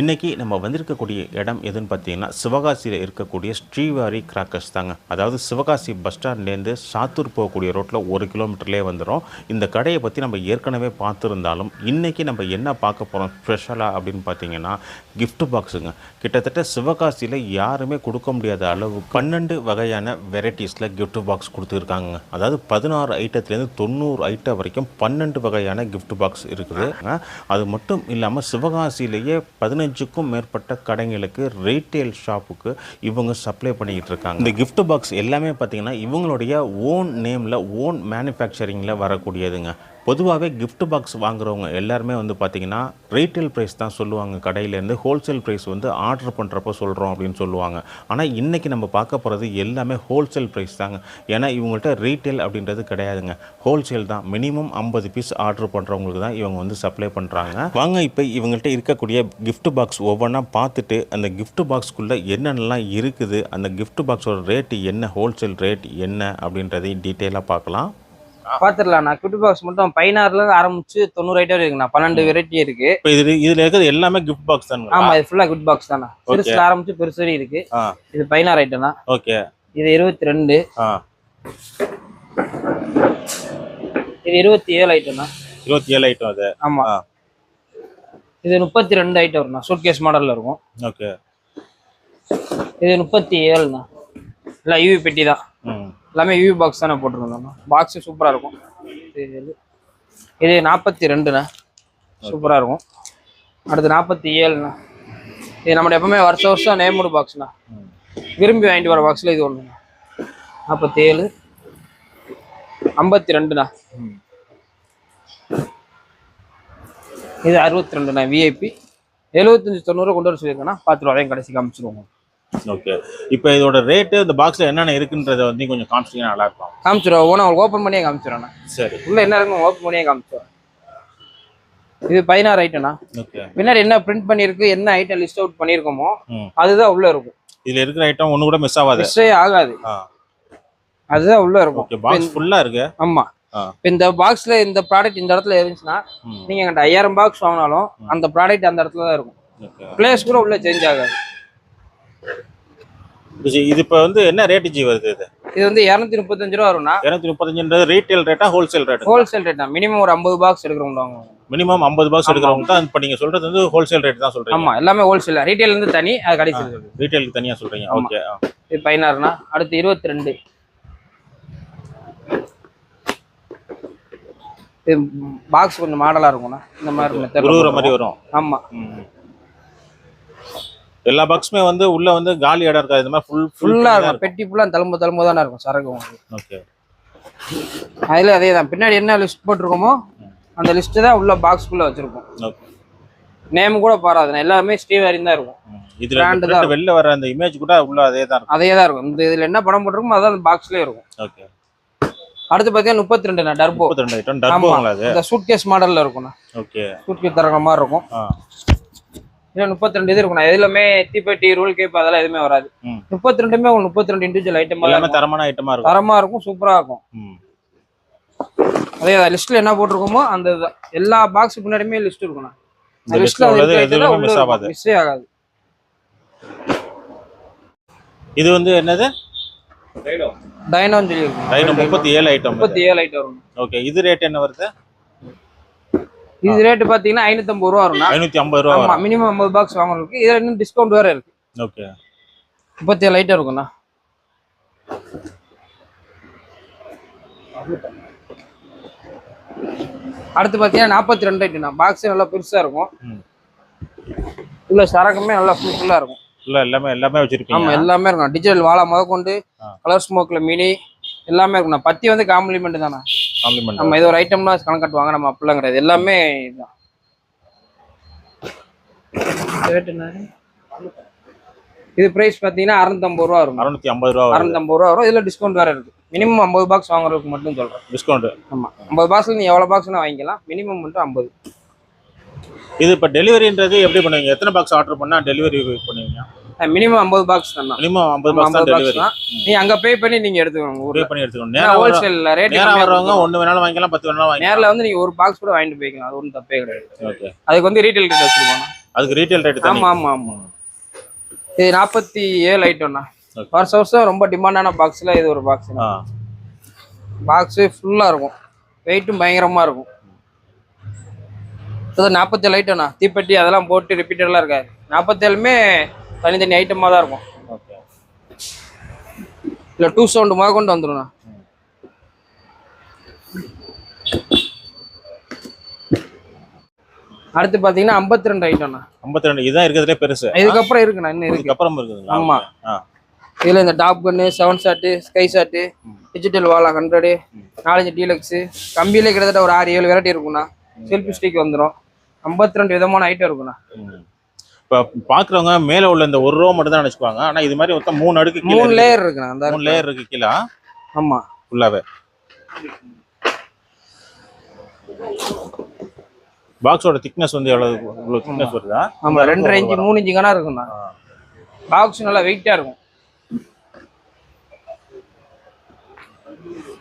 இன்றைக்கி நம்ம வந்திருக்கக்கூடிய இடம் எதுன்னு பார்த்தீங்கன்னா சிவகாசியில் இருக்கக்கூடிய ஸ்ரீவாரி கிராக்கர்ஸ் தாங்க. அதாவது சிவகாசி பஸ் ஸ்டாண்ட்லேருந்து சாத்தூர் போகக்கூடிய ரோட்டில் ஒரு கிலோமீட்டர்லேயே வந்துடும் இந்த கடையை பற்றி நம்ம ஏற்கனவே பார்த்துருந்தாலும் இன்றைக்கி நம்ம என்ன பார்க்க போகிறோம் ஸ்பெஷலாக அப்படின்னு பார்த்தீங்கன்னா கிஃப்ட் பாக்ஸுங்க கிட்டத்தட்ட சிவகாசியில் யாருமே கொடுக்க முடியாத அளவு பன்னெண்டு வகையான வெரைட்டிஸில் கிஃப்ட் பாக்ஸ் கொடுத்துருக்காங்க அதாவது பதினாறு ஐட்டத்துலேருந்து தொண்ணூறு ஐட்டம் வரைக்கும் பன்னெண்டு வகையான கிஃப்ட் பாக்ஸ் இருக்குது. அது மட்டும் இல்லாமல் சிவகாசியிலேயே பதினஞ்சுக்கும் மேற்பட்ட கடைங்களுக்கு ரீட்டைல் ஷாப்புக்கு இவங்க சப்ளை பண்ணிக்கிட்டு இருக்காங்க இந்த கிஃப்ட் பாக்ஸ் எல்லாமே பார்த்தீங்கன்னா இவங்களுடைய ஓன் நேமில் ஓன் மேனுஃபேக்சரிங்கில் வரக்கூடியதுங்க. பொதுவாகவே கிஃப்ட் பாக்ஸ் வாங்குறவங்க எல்லாருமே வந்து பார்த்தீங்கன்னா ரீட்டைல் ப்ரைஸ் தான் சொல்லுவாங்க கடையிலேருந்து. ஹோல்சேல் ப்ரைஸ் வந்து ஆர்டர் பண்ணுறப்போ சொல்கிறோம் அப்படின்னு சொல்லுவாங்க. ஆனால் இன்றைக்கி நம்ம பார்க்க போகிறது எல்லாமே ஹோல்சேல் ப்ரைஸ் தாங்க. ஏன்னா இவங்கள்ட்ட ரீட்டைல் அப்படின்றது கிடையாதுங்க. ஹோல்சேல் தான். மினிமம் ஐம்பது பீஸ் ஆர்டர் பண்ணுறவங்களுக்கு தான் இவங்க வந்து சப்ளை பண்ணுறாங்க வாங்க இப்போ இவங்கள்ட்ட இருக்கக்கூடிய கிஃப்ட் பாக்ஸ் ஒவ்வொன்றா பார்த்துட்டு அந்த கிஃப்ட் பாக்ஸ்க்குள்ளே என்னென்னலாம் இருக்குது அந்த கிஃப்ட் பாக்ஸோட ரேட்டு என்ன ஹோல்சேல் ரேட் என்ன அப்படின்றதையும் டீட்டெயிலாக பார்க்கலாம். பாத்துடலாம் நான் குட்டி பாக்ஸ் மட்டும் பதினாறுல இருந்து ஆரம்பிச்சு தொண்ணூறு ஐட்டம் இருக்குண்ணா. பன்னெண்டு வெரைட்டி இருக்கு. இது இதில் இருக்கிறது எல்லாமே gift பாக்ஸ் தானுங்களா? ஆமா இது ஃபுல்லா குட் பாக்ஸ் தானே பெருசுல ஆரம்பிச்சு பெருசு இருக்கு. இது பதினாறு ஐட்டம் தான். ஓகே. இது இருபத்தி ரெண்டு இது இருபத்தி ஏழு ஐட்டம் தான். இருபத்தி ஏழு ஐட்டம் அது. ஆமா. இது முப்பத்தி ரெண்டு ஐட்டம் வரும்ண்ணா. சூட் கேஸ் மாடல்ல இருக்கும். ஓகே. இது முப்பத்தி ஏழுண்ணா இல்லை யூவி பெட்டி தான். எல்லாமே யூவி பாக்ஸ் தானே போட்டிருந்தோம்ண்ணா பாக்ஸு சூப்பராக இருக்கும். இது இது நாற்பத்தி ரெண்டுண்ணா சூப்பராக இருக்கும். அடுத்து நாற்பத்தி ஏழுண்ணா இது நம்மளோட எப்பவுமே வருஷம் வருஷம் நேமுடு பாக்ஸ்ண்ணா விரும்பி வாங்கிட்டு வர பாக்ஸில் இது ஒன்றுண்ணா நாற்பத்தி ஏழு ஐம்பத்தி ரெண்டுண்ணா ம். இது அறுபத்தி ரெண்டுண்ணா விஐபி எழுபத்தஞ்சு தொண்ணூறு கொண்டு வர சொல்லியிருக்கேன்னா பார்த்துட்டு வரையும் கடைசி காமிச்சிருவோம் ஓகே இப்போ இதோட ரேட்டு இந்த பாக்ஸில் என்னென்ன இருக்குன்றதை வந்து கொஞ்சம் காமிச்சிங்கன்னா நல்லா இருக்கும் காமிச்சிருவோம் ஓனா உங்களுக்கு ஓப்பன் பண்ணியே காமிச்சிடுறேண்ணா சரி. உள்ள என்ன இருக்குன்னு ஓப்பன் பண்ணியே காமிச்சிடுறேன் இது பதினாறு ஐட்டம்ண்ணா ஓகே பின்னாடி என்ன பிரிண்ட் பண்ணியிருக்கு என்ன ஐட்டம் லிஸ்ட் அவுட் பண்ணியிருக்கோமோ அதுதான் உள்ள இருக்கும். இதில் இருக்கிற ஐட்டம் ஒன்று கூட மிஸ் ஆகாது. மிஸ்ஸே ஆகாது. அதுதான் உள்ள இருக்கும். ஓகே பாக்ஸ் ஃபுல்லாக இருக்கு. ஆமா. ஆ. இப்ப இந்த பாக்ஸ்ல இந்த ப்ராடக்ட் இந்த இடத்துல இருந்துச்சுன்னா நீங்க எங்கிட்ட ஐயாயிரம் பாக்ஸ் வாங்கினாலும் அந்த ப்ராடக்ட் அந்த இடத்துல தான் இருக்கும். பிளேஸ் கூட உள்ள சேஞ்ச் ஆகாது. இது இது இப்போ வந்து என்ன ரேட்டு ஜி வருது இது? இது வந்து இரநூத்தி முப்பத்தஞ்சு ரூபா வரும்னா இரநூத்தி முப்பத்தஞ்சுன்றது ரீட்டைல் ரேட்டா ஹோல்சேல் ரேட்டு ஹோல்சேல் ரேட் தான் மினிமம் ஒரு ஐம்பது பாக்ஸ் எடுக்கிறவங்க மினிமம் ஐம்பது பாக்ஸ் எடுக்கிறவங்க தான் இப்போ நீங்கள் சொல்கிறது வந்து ஹோல்சேல் ரேட் தான் சொல்கிறீங்க ஆமா எல்லாமே ஹோல்சேல் ரீட்டைல் இருந்து தனி அது கடைசி. ரீட்டைலுக்கு தனியாக சொல்கிறீங்க. ஓகே இது பதினாறுனா அடுத்து இருபத்தி ரெண்டு இது பாக்ஸ் கொஞ்சம் மாடலா இருக்கும்ண்ணா. இந்த மாதிரி மாதிரி. வரும். ஆமா. ம். எல்லா பாக்ஸுமே வந்து உள்ள வந்து காலி இடம் இருக்காது. இந்த மாதிரி ஃபுல் ஃபுல்லா இருக்கும். பெட்டி ஃபுல்லா தழும்பு தழும்பு தானே இருக்கும் சரக்கு உங்களுக்கு. ஓகே அதுல அதே தான் பின்னாடி என்ன லிஸ்ட் போட்டிருக்கோமோ அந்த லிஸ்ட் தான் உள்ள பாக்ஸ்க்குள்ள வச்சிருக்கோம் ஓகே நேம் கூட பாராதுண்ணா எல்லாமே ஸ்ரீவாரி தான் இருக்கும். இதுல வெளில வர அந்த இமேஜ் கூட உள்ள அதே தான் இருக்கும். அதே தான் இருக்கும். இந்த இதுல என்ன படம் போட்டிருக்கோமோ அதான் அந்த பாக்ஸ்லயே இருக்கும். ஓகே அடுத்து பார்த்தீங்கன்னா முப்பத்தி ரெண்டுண்ணா டர்போ. முப்பத்தி ரெண்டு டர்போங்களா அது இந்த சூட் கேஸ் மாடல்ல இருக்கும்ண்ணா. ஓகே சூட் கேஸ் தரங்க மாதிரி இருக்கும். இல்லை முப்பத்தி ரெண்டு இது இருக்குண்ணா எதுலமே தீப்பெட்டி ரூல் கேப் அதெல்லாம் எதுவுமே வராது. முப்பத்தி ரெண்டுமே உங்களுக்கு முப்பத்தி ரெண்டு இண்டிவிஜுவல் ஐட்டம் எல்லாமே தரமான ஐட்டமா இருக்கும். தரமா இருக்கும் சூப்பரா இருக்கும். அதே லிஸ்ட்ல என்ன போட்டிருக்கோமோ அந்த எல்லா பாக்ஸ் பின்னாடியுமே லிஸ்ட் ஆகாது. மிஸ்ஸே ஆகாது. இது வந்து என்னது? டைனோன்னு சொல்லி இருக்கும் டைனம் முப்பத்தி ஏழு ஐட்டம் முப்பத்தி ஏழு ஐட்டம் வரும். ஓகே இது ரேட் என்ன வருது? இது ரேட்டு பார்த்தீங்கன்னா ஐநூத்தம்பது ரூபா வரும்ண்ணா. ஐநூத்தி ஐம்பது ரூபா ஆமா வரும். மினிமம் ஐம்பது பாக்ஸ் வாங்குறதுக்கு. இதுல இன்னும் டிஸ்கவுண்ட் வேற இருக்கு. ஓகே முப்பத்தி ஏழு ஐட்டம் இருக்குண்ணா அடுத்து பார்த்தீங்கன்னா நாற்பத்தி ரெண்டு ஐட்டம்ண்ணா பாக்ஸ் நல்லா பெருசா இருக்கும். உள்ள சரக்குமே நல்லா ஃபுல்ஃபுல்லா இருக்கும். இல்ல எல்லாமே எல்லாமே ஆமா வச்சிருக்கீங்க எல்லாமே இருக்கும். டிஜிட்டல் வாழை முதற்கொண்டு ஆ. கலர் ஸ்மோக்ல மினி எல்லாமே இருக்குண்ணா பத்தி வந்து காம்ப்ளிமெண்ட் தானே? காம்ப்ளிமெண்ட் நம்ம இது ஒரு ஐட்டம்னா கணக்காட்டுவாங்க நம்ம அப்படிலாம் கிடையாது எல்லாமே இதுதான்? இது பிரைஸ் பார்த்தீங்கன்னா அறுநூத்தம்பது ரூபா இருக்கும் அறுநூத்தி ஐம்பது ரூபா வரும் அறுநூத்தம்பது ரூபா வரும். இதுல டிஸ்கவுண்ட் வேற இருக்கு. மினிமம் ஐம்பது பாக்ஸ் வாங்குறதுக்கு மட்டும் சொல்றேன். டிஸ்கவுண்ட் ஆமா. ஐம்பது பாக்ஸ்ல நீ எவ்வளவு பாக்ஸ் வாங்கிக்கலாம். மினிமம் மட்டும் ஐம்பது. இது இப்ப டெலிவரின்றது எப்படி பண்ணுவீங்க? எத்தனை பாக்ஸ் ஆர்டர் பண்ணா டெலிவரி பண்ணுவீங்க? மினிமம் ஐம்பது பாக்ஸ் தான் மினிமம் ஐம்பது பாக்ஸ் தான் ஐம்பது பாக்ஸ் டெலிவரி தான் நீ அங்க பே பண்ணி நீங்க எடுத்துக்கோங்க பே பண்ணி எடுத்துக்கணும். நேரா ஹோல்சேல்ல ரேட் நேரா வர்றவங்க ஒண்ணு வேணாலும் வாங்கிக்கலாம் பத்து வேணாலும் வாங்கிக்கலாம். நேர்ல வந்து நீங்க ஒரு பாக்ஸ் கூட வாங்கிட்டு போய்க்கலாம். அது ஒன்றும் தப்பே கிடையாது. ஓகே அதுக்கு வந்து ரீட்டைல் ரேட் வச்சிருக்கோம் அதுக்கு ரீட்டைல் ரேட் தனி. ஆமா ஆமா ஆமா. இது நாற்பத்தி ஏழு ஐட்டம்ண்ணா. வருஷம் வருஷம் ரொம்ப டிமாண்டான பாக்ஸ்ல இது ஒரு பாக்ஸ் பாக்ஸு ஃபுல்லா இருக்கும். வெயிட்டும் பயங்கரமா இருக்கும். நாற்பத்தேழு ஐட்டம்ண்ணா தீப்பெட்டி அதெல்லாம் போட்டு ரிப்பீட்டர்லாம் இருக்காது. நாற்பத்தேழுமே தனித்தனி ஐட்டமாக தான் இருக்கும். ஓகே. இல்லை டூ சவுண்டு முத கொண்டு வந்துடும்ண்ணா அடுத்து பார்த்தீங்கன்னா ஐம்பத்தி ரெண்டு ஐட்டம்ண்ணா ஐம்பத்தி ரெண்டு இதுதான் இருக்கிறதுலே பெருசு. இதுக்கப்புறம் இருக்குண்ணா இன்னும் இருக்கு. இதுக்கப்புறம் இருக்குதுங்களா ஆமா. இதில் இந்த top gun seven shot sky shot digital வாலா ஹண்ட்ரடு நாலஞ்சு டீலக்ஸு கம்பியிலே கிட்டத்தட்ட ஒரு ஆறு ஏழு வெரைட்டி இருக்குண்ணா. செல்ஃபி ஸ்டிக் வந்துடும் ஐம்பத்தி ரெண்டு விதமான ஐட்டம் இருக்குண்ணா. இப்போ பார்க்குறவங்க மேலே உள்ள இந்த ஒரு ரோ மட்டும் தான் நினச்சிக்குவாங்க. ஆனால் இது மாதிரி மொத்தம் மூணு அடுக்கு மூணு இருக்கு. லேயர் இருக்குண்ணா அந்த மூணு லேயர் இருக்கு கீழே. ஆமாம் ஃபுல்லாகவே பாக்ஸோட திக்னஸ் வந்து எவ்வளவு இவ்வளோ திக்னஸ் வருதா? ஆமாம் ரெண்டரை இன்ச்சு மூணு இன்ச்சு கணா இருக்குண்ணா. பாக்ஸ் நல்லா வெயிட்டாக இருக்கும்.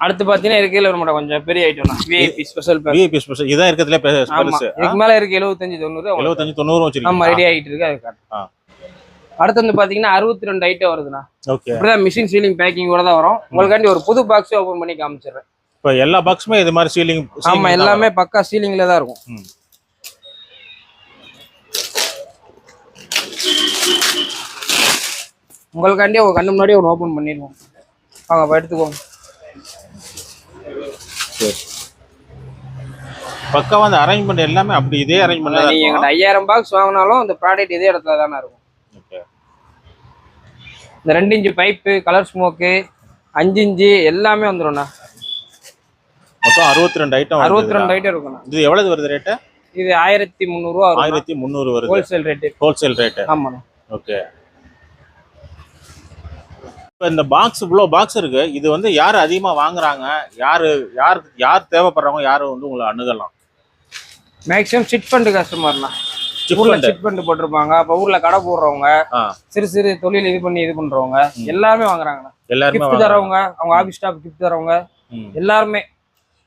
அடுத்து பார்த்தீங்கன்னா இருக்கையில் மாட்டோம் கொஞ்சம் பெரிய ஐட்டம்ண்ணா VIP special pack VIP special இதான் இருக்கிறதுலே ஆமா. இதுக்கு மேல இருக்கு எழுபத்தஞ்சு தொண்ணூறு எழுபத்தஞ்சு தொண்ணூறு ஆமா வச்சிருக்கீங்க. ரெடி ஆகிட்டு இருக்கு அது. அடுத்து வந்து பாத்தீங்கன்னா அறுபத்தி ரெண்டு ஐட்டம் வருதுண்ணா. ஓகே. இப்படிதான் மிஷின் சீலிங் பேக்கிங்கோட தான் வரும். உங்களுக்காண்டி ஒரு புது பாக்ஸ் ஓபன் பண்ணி காமிச்சிடுறேன். இப்போ எல்லா பாக்ஸுமே இது மாதிரி சீலிங் ஆமா எல்லாமே பக்கா சீலிங்ல தான் இருக்கும். உங்களுக்காண்டி ஒரு கண்ணு முன்னாடி ஒரு ஓபன் பண்ணிடுவோம். வாங்க அப்ப எடுத்துக்கோங்க பக்காவா அந்த அரேஞ்ச்மெண்ட் எல்லாமே அப்படி இதே அரேஞ்ச்மெண்ட் தான் நீங்க ஐயாயிரம் பாக்ஸ் வாங்கினாலும் இந்த ப்ராடக்ட் இதே இடத்துல தானே இருக்கும். ஓகே. இந்த ரெண்டு இன்ச்சு பைப்பு கலர் ஸ்மோக்கு அஞ்சு இன்ச்சு எல்லாமே வந்துடும்ண்ணா மொத்தம் அறுபத்தி ரெண்டு ஐட்டம் அறுபத்தி ரெண்டு ஐட்டம் இருக்குண்ணா. இது எவ்வளவு வருது ரேட்டு இது ஆயிரத்தி முந்நூறுரூவா வரும் ஆயிரத்தி முந்நூறு வருது. ஹோல்சேல் ரேட்டு ஹோல்சேல் ரேட்டு ஆமாண்ணா. ஓகே. இப்போ இந்த பாக்ஸ் இவ்வளோ பாக்ஸ் இருக்கு. இது வந்து யார் அதிகமாக வாங்குறாங்க? யார் யார் யார் தேவைப்படுறவங்க யார் வந்து உங்களை அணுகலாம்? மேக்ஸிமம் சிட் ஃபண்டு கஸ்டமர்னா Chip ஊர்ல. சிட் ஃபண்டு போட்டிருப்பாங்க. அப்ப ஊர்ல கடை போடுறவங்க சிறு சிறு தொழில் இது பண்ணி இது பண்றவங்க எல்லாருமே வாங்குறாங்கண்ணா. எல்லாருமே. தரவங்க அவங்க ஆபீஸ் ஸ்டாஃப் கிஃப்ட் தரவங்க. எல்லாருமே.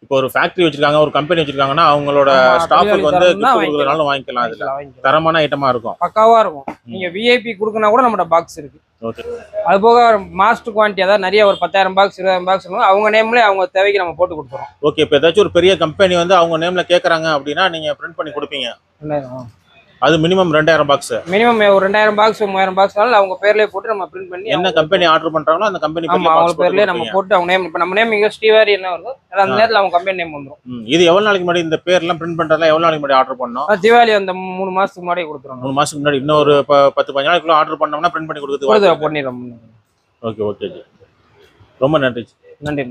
இப்போ ஒரு ஃபேக்டரி வச்சிருக்காங்க ஒரு கம்பெனி வச்சிருக்காங்கன்னா அவங்களோட ஸ்டாஃபுக்கு வந்து கொடுக்குறதுனாலும் வாங்கிக்கலாம். வாங்கிக்கலாம். தரமான ஐட்டமா இருக்கும். பக்காவா இருக்கும். நீங்க விஐபி கொடுக்கனா கூட நம்மட பாக்ஸ் இருக்கு. அது போக மாஸ்டர் குவான்டிட்டி அதாவது நிறைய ஒரு பத்தாயிரம் பாக்ஸ் இருபதாயிரம் பாக்ஸ் அவங்க நேம்லயே அவங்க தேவைக்கு நம்ம போட்டு கொடுத்துறோம். ஓகே இப்போ ஏதாச்சும் ஒரு பெரிய கம்பெனி வந்து அவங்க நேம்ல கேக்குறாங்க அப்படின்னா நீங்க பிரிண்ட் பண்ணி கொடுப்பீங்க. அது மினிமம் ரெண்டாயிரம் பாக்ஸ் மினிமம் ஒரு ரெண்டாயிரம் பாக்ஸ் மூவாயிரம் பாக்ஸ்னாலும் அவங்க பேர்லயே போட்டு நம்ம பிரிண்ட் பண்ணி என்ன கம்பெனி ஆர்டர் பண்றாங்களோ அந்த கம்பெனி அவங்க பேர்லயே நம்ம போட்டு அவங்க நேம் இப்ப நம்ம நேம் இங்க ஸ்ரீவாரி என்ன வருதோ அந்த நேரத்துல அவங்க கம்பெனி நேம் வந்துரும். இது எவ்வளவு நாளைக்கு முன்னாடி இந்த பேர்லாம் பிரிண்ட் பண்றதெல்லாம் எவ்வளவு நாளைக்கு முன்னாடி ஆர்டர் பண்ணோம்? தீபாவளி அந்த மூணு மாசத்துக்கு முன்னாடியே கொடுத்துருவோம் மூணு மாசத்துக்கு முன்னாடி இன்னும் ஒரு பத்து பதினஞ்சு நாளைக்குள்ள ஆர்டர் பண்ணோம்னா பிரிண்ட் பண்ணி கொடுத்து பண்ணிடுறோம் ஓகே ஓகே ரொம்ப நன்றி. நன்றி.